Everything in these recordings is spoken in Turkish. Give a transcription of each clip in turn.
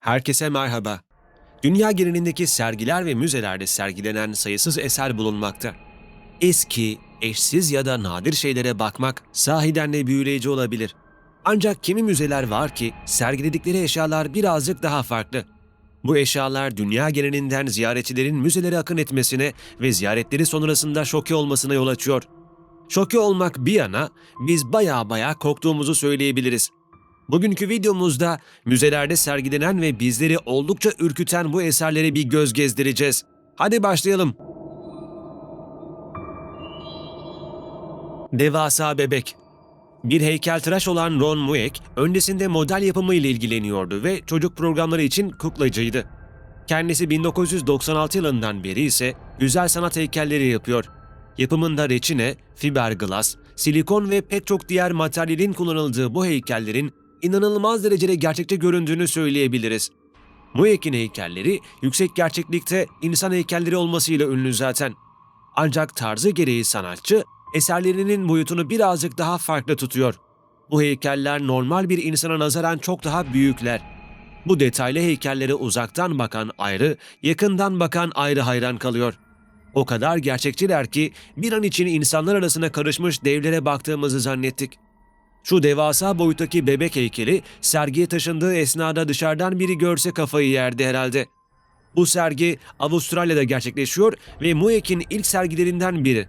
Herkese merhaba. Dünya genelindeki sergiler ve müzelerde sergilenen sayısız eser bulunmakta. Eski, eşsiz ya da nadir şeylere bakmak sahiden de büyüleyici olabilir. Ancak kimi müzeler var ki sergiledikleri eşyalar birazcık daha farklı. Bu eşyalar dünya genelinden ziyaretçilerin müzelere akın etmesine ve ziyaretleri sonrasında şoke olmasına yol açıyor. Şoke olmak bir yana biz baya baya korktuğumuzu söyleyebiliriz. Bugünkü videomuzda müzelerde sergilenen ve bizleri oldukça ürküten bu eserlere bir göz gezdireceğiz. Hadi başlayalım. Devasa Bebek Bir heykeltıraş olan Ron Mueck, öncesinde model yapımı ile ilgileniyordu ve çocuk programları için kuklacıydı. Kendisi 1996 yılından beri ise güzel sanat heykelleri yapıyor. Yapımında reçine, fiberglass, silikon ve pek çok diğer materyalin kullanıldığı bu heykellerin inanılmaz derecede gerçekçi göründüğünü söyleyebiliriz. Mueck'in heykelleri yüksek gerçeklikte insan heykelleri olmasıyla ünlü zaten. Ancak tarzı gereği sanatçı eserlerinin boyutunu birazcık daha farklı tutuyor. Bu heykeller normal bir insana nazaran çok daha büyükler. Bu detaylı heykellere uzaktan bakan ayrı, yakından bakan ayrı hayran kalıyor. O kadar gerçekçiler ki bir an için insanlar arasına karışmış devlere baktığımızı zannettik. Şu devasa boyuttaki bebek heykeli sergiye taşındığı esnada dışarıdan biri görse kafayı yerdi herhalde. Bu sergi Avustralya'da gerçekleşiyor ve Mueck'in ilk sergilerinden biri.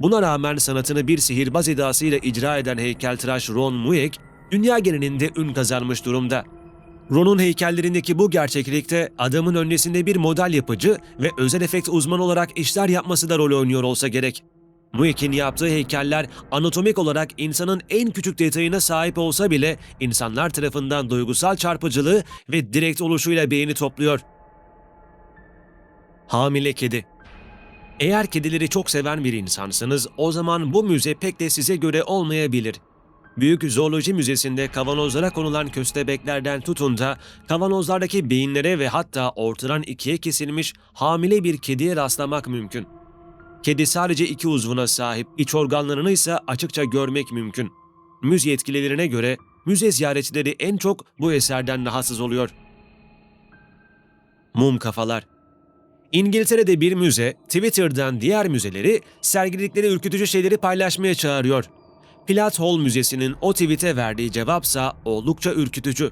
Buna rağmen sanatını bir sihirbaz edasıyla icra eden heykeltıraş Ron Mueck, dünya genelinde ün kazanmış durumda. Ron'un heykellerindeki bu gerçeklikte adamın öncesinde bir model yapıcı ve özel efekt uzmanı olarak işler yapması da rol oynuyor olsa gerek. Mueck'in yaptığı heykeller anatomik olarak insanın en küçük detayına sahip olsa bile insanlar tarafından duygusal çarpıcılığı ve direkt oluşuyla beğeni topluyor. Hamile kedi Eğer kedileri çok seven bir insansınız o zaman bu müze pek de size göre olmayabilir. Büyük Zooloji Müzesi'nde kavanozlara konulan köstebeklerden tutun da kavanozlardaki beyinlere ve hatta ortadan ikiye kesilmiş hamile bir kediye rastlamak mümkün. Kedi sadece iki uzvuna sahip, iç organlarını ise açıkça görmek mümkün. Müze yetkililerine göre müze ziyaretçileri en çok bu eserden rahatsız oluyor. Mum kafalar İngiltere'de bir müze, Twitter'dan diğer müzeleri sergiledikleri ürkütücü şeyleri paylaşmaya çağırıyor. Pilat Hall Müzesi'nin o tweet'e verdiği cevapsa oldukça ürkütücü.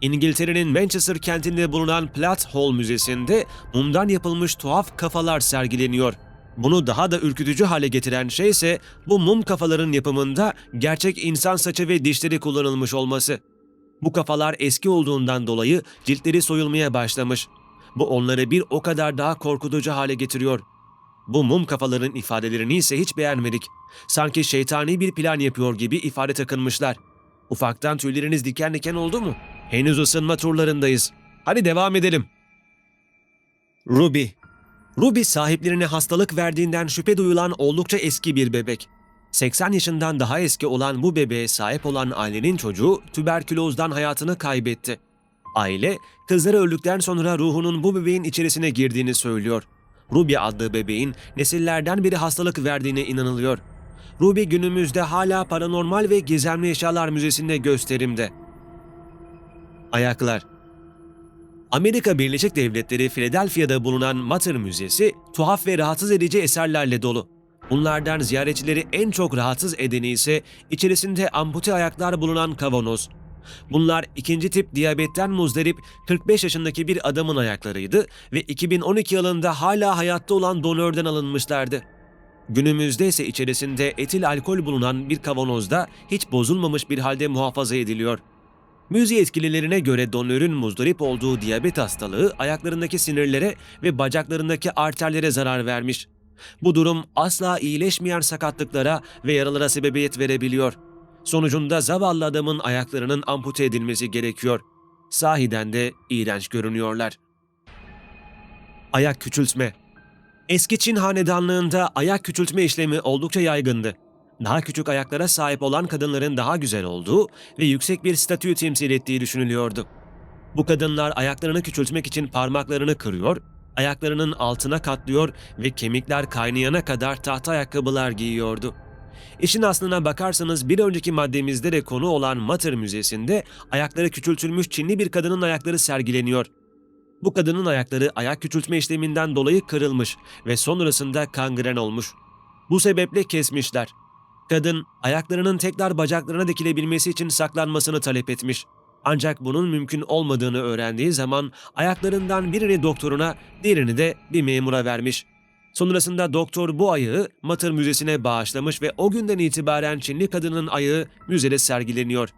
İngiltere'nin Manchester kentinde bulunan Platt Hall Müzesi'nde mumdan yapılmış tuhaf kafalar sergileniyor. Bunu daha da ürkütücü hale getiren şey ise bu mum kafaların yapımında gerçek insan saçı ve dişleri kullanılmış olması. Bu kafalar eski olduğundan dolayı ciltleri soyulmaya başlamış. Bu onları bir o kadar daha korkutucu hale getiriyor. Bu mum kafaların ifadelerini ise hiç beğenmedik. Sanki şeytani bir plan yapıyor gibi ifade takınmışlar. Ufaktan tüyleriniz diken diken oldu mu? Henüz ısınma turlarındayız. Hadi devam edelim. Ruby Ruby sahiplerine hastalık verdiğinden şüphe duyulan oldukça eski bir bebek. 80 yaşından daha eski olan bu bebeğe sahip olan ailenin çocuğu tüberkülozdan hayatını kaybetti. Aile, kızları öldükten sonra ruhunun bu bebeğin içerisine girdiğini söylüyor. Ruby adlı bebeğin nesillerden biri hastalık verdiğine inanılıyor. Ruby günümüzde hala paranormal ve gizemli eşyalar müzesinde gösterimde. Ayaklar Amerika Birleşik Devletleri Philadelphia'da bulunan Mater Müzesi tuhaf ve rahatsız edici eserlerle dolu. Bunlardan ziyaretçileri en çok rahatsız edeni ise içerisinde ampute ayaklar bulunan kavanoz. Bunlar ikinci tip diyabetten muzdarip 45 yaşındaki bir adamın ayaklarıydı ve 2012 yılında hala hayatta olan donörden alınmışlardı. Günümüzde ise içerisinde etil alkol bulunan bir kavanozda hiç bozulmamış bir halde muhafaza ediliyor. Müze yetkililerine göre donörün muzdarip olduğu diyabet hastalığı ayaklarındaki sinirlere ve bacaklarındaki arterlere zarar vermiş. Bu durum asla iyileşmeyen sakatlıklara ve yaralara sebebiyet verebiliyor. Sonucunda zavallı adamın ayaklarının ampute edilmesi gerekiyor. Sahiden de iğrenç görünüyorlar. Ayak küçültme Eski Çin hanedanlığında ayak küçültme işlemi oldukça yaygındı. Daha küçük ayaklara sahip olan kadınların daha güzel olduğu ve yüksek bir statüyü temsil ettiği düşünülüyordu. Bu kadınlar ayaklarını küçültmek için parmaklarını kırıyor, ayaklarının altına katlıyor ve kemikler kaynayana kadar tahta ayakkabılar giyiyordu. İşin aslına bakarsanız bir önceki maddemizde de konu olan Mater Müzesi'nde ayakları küçültülmüş Çinli bir kadının ayakları sergileniyor. Bu kadının ayakları ayak küçültme işleminden dolayı kırılmış ve sonrasında kangren olmuş. Bu sebeple kesmişler. Kadın ayaklarının tekrar bacaklarına dikilebilmesi için saklanmasını talep etmiş. Ancak bunun mümkün olmadığını öğrendiği zaman ayaklarından birini doktoruna, diğerini de bir memura vermiş. Sonrasında doktor bu ayağı Matır Müzesi'ne bağışlamış ve o günden itibaren Çinli kadının ayağı müzede sergileniyor.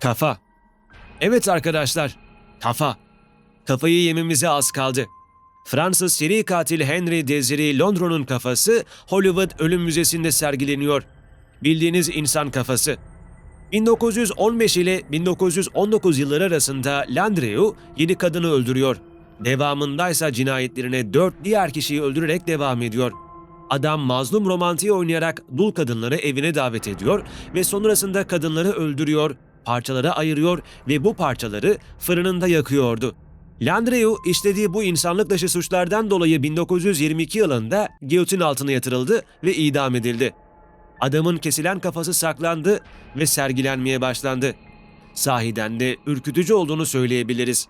Kafa. Evet arkadaşlar, kafa. Kafayı yememize az kaldı. Fransız seri katil Henry Desiree Londro'nun kafası Hollywood Ölüm Müzesi'nde sergileniyor. Bildiğiniz insan kafası. 1915 ile 1919 yılları arasında Landrieu 7 kadını öldürüyor. Devamındaysa cinayetlerine 4 diğer kişiyi öldürerek devam ediyor. Adam mazlum romantiği oynayarak dul kadınları evine davet ediyor ve sonrasında kadınları öldürüyor, parçalara ayırıyor ve bu parçaları fırınında yakıyordu. Landrieu işlediği bu insanlık dışı suçlardan dolayı 1922 yılında giyotin altına yatırıldı ve idam edildi. Adamın kesilen kafası saklandı ve sergilenmeye başlandı. Sahiden de ürkütücü olduğunu söyleyebiliriz.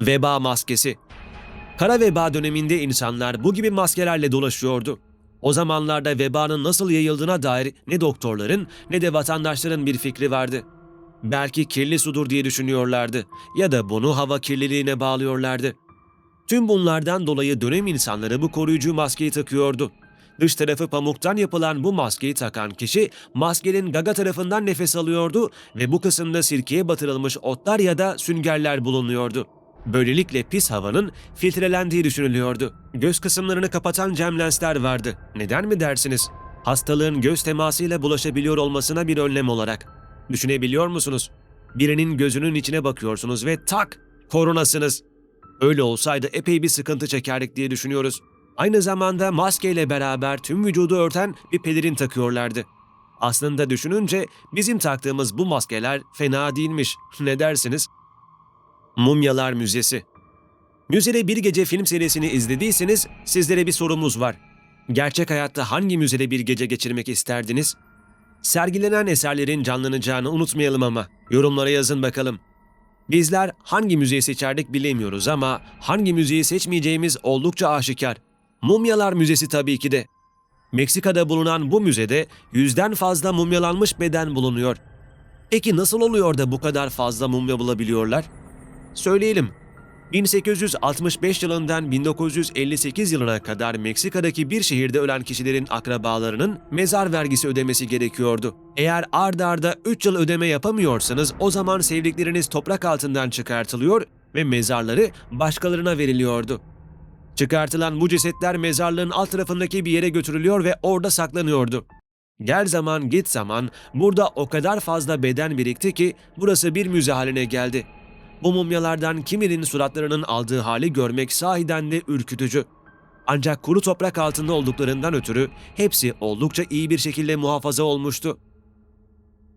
Veba maskesi Kara veba döneminde insanlar bu gibi maskelerle dolaşıyordu. O zamanlarda vebanın nasıl yayıldığına dair ne doktorların ne de vatandaşların bir fikri vardı. Belki kirli sudur diye düşünüyorlardı ya da bunu hava kirliliğine bağlıyorlardı. Tüm bunlardan dolayı dönem insanları bu koruyucu maskeyi takıyordu. Dış tarafı pamuktan yapılan bu maskeyi takan kişi maskenin gaga tarafından nefes alıyordu ve bu kısımda sirkeye batırılmış otlar ya da süngerler bulunuyordu. Böylelikle pis havanın filtrelendiği düşünülüyordu. Göz kısımlarını kapatan cam lensler vardı. Neden mi dersiniz? Hastalığın göz temasıyla bulaşabiliyor olmasına bir önlem olarak. Düşünebiliyor musunuz? Birinin gözünün içine bakıyorsunuz ve tak koronasınız. Öyle olsaydı epey bir sıkıntı çekerdik diye düşünüyoruz. Aynı zamanda maskeyle beraber tüm vücudu örten bir pelerin takıyorlardı. Aslında düşününce bizim taktığımız bu maskeler fena değilmiş. Ne dersiniz? Mumyalar Müzesi Müzede bir gece film serisini izlediyseniz sizlere bir sorumuz var. Gerçek hayatta hangi müzede bir gece geçirmek isterdiniz? Sergilenen eserlerin canlanacağını unutmayalım ama. Yorumlara yazın bakalım. Bizler hangi müziği seçerdik bilemiyoruz ama hangi müziği seçmeyeceğimiz oldukça aşikar. Mumyalar Müzesi tabii ki de. Meksika'da bulunan bu müzede yüzden fazla mumyalanmış beden bulunuyor. Peki nasıl oluyor da bu kadar fazla mumya bulabiliyorlar? Söyleyelim. 1865 yılından 1958 yılına kadar Meksika'daki bir şehirde ölen kişilerin akrabalarının mezar vergisi ödemesi gerekiyordu. Eğer ard arda 3 yıl ödeme yapamıyorsanız o zaman sevdikleriniz toprak altından çıkartılıyor ve mezarları başkalarına veriliyordu. Çıkartılan bu cesetler mezarlığın alt tarafındaki bir yere götürülüyor ve orada saklanıyordu. Gel zaman git zaman burada o kadar fazla beden birikti ki burası bir müze haline geldi. Bu mumyalardan kiminin suratlarının aldığı hali görmek sahiden de ürkütücü. Ancak kuru toprak altında olduklarından ötürü hepsi oldukça iyi bir şekilde muhafaza olmuştu.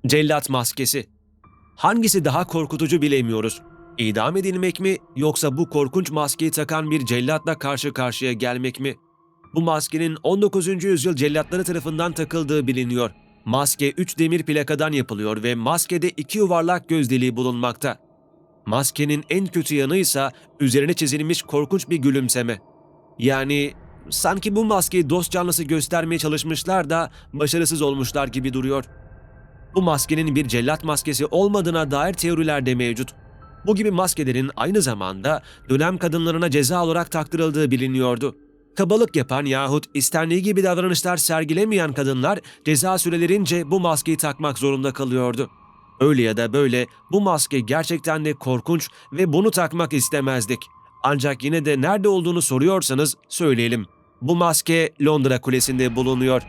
Cellat maskesi. Hangisi daha korkutucu bilemiyoruz. İdam edilmek mi yoksa bu korkunç maskeyi takan bir cellatla karşı karşıya gelmek mi? Bu maskenin 19. yüzyıl cellatları tarafından takıldığı biliniyor. Maske 3 demir plakadan yapılıyor ve maskede iki yuvarlak göz deliği bulunmakta. Maskenin en kötü yanı ise üzerine çizilmiş korkunç bir gülümseme. Yani sanki bu maskeyi dost canlısı göstermeye çalışmışlar da başarısız olmuşlar gibi duruyor. Bu maskenin bir cellat maskesi olmadığına dair teoriler de mevcut. Bu gibi maskelerin aynı zamanda dönem kadınlarına ceza olarak taktırıldığı biliniyordu. Kabalık yapan yahut istendiği gibi davranışlar sergilemeyen kadınlar ceza sürelerince bu maskeyi takmak zorunda kalıyordu. Öyle ya da böyle bu maske gerçekten de korkunç ve bunu takmak istemezdik. Ancak yine de nerede olduğunu soruyorsanız söyleyelim. Bu maske Londra Kulesi'nde bulunuyor